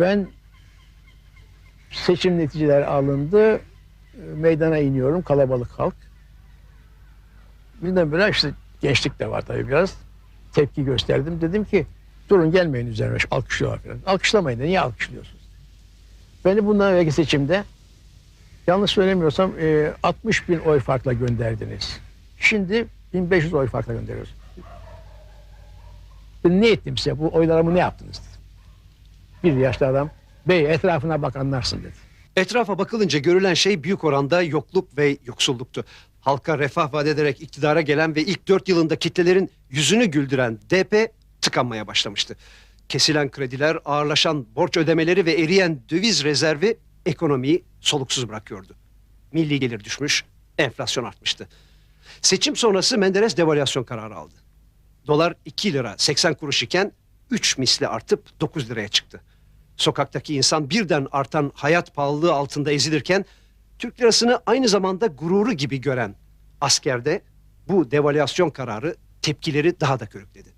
Ben seçim neticeleri alındı. e, Meydana iniyorum. Kalabalık halk. Birdenbire işte gençlik de var tabii biraz. Tepki gösterdim. Dedim ki durun gelmeyin üzerime. Alkışlıyorlar falan. Alkışlamayın. da Niye alkışlıyorsunuz? Beni bundan evvelki seçimde yanlış söylemiyorsam e, 60 bin oy farkla gönderdiniz. Şimdi 1500 oy farkla gönderiyoruz. Ne ettim size? Bu oylarımı ne yaptınız? Bir yaşlı adam bey etrafına bak anlarsın dedi. Etrafa bakılınca görülen şey büyük oranda yokluk ve yoksulluktu. Halka refah vaat ederek iktidara gelen ve ilk dört yılında kitlelerin yüzünü güldüren DP tıkanmaya başlamıştı. Kesilen krediler, ağırlaşan borç ödemeleri ve eriyen döviz rezervi ekonomiyi soluksuz bırakıyordu. Milli gelir düşmüş, enflasyon artmıştı. Seçim sonrası Menderes devalüasyon kararı aldı. Dolar 2 lira 80 kuruş iken 3 misli artıp 9 liraya çıktı. Sokaktaki insan birden artan hayat pahalılığı altında ezilirken Türk lirasını aynı zamanda gururu gibi gören askerde bu devalüasyon kararı tepkileri daha da körükledi.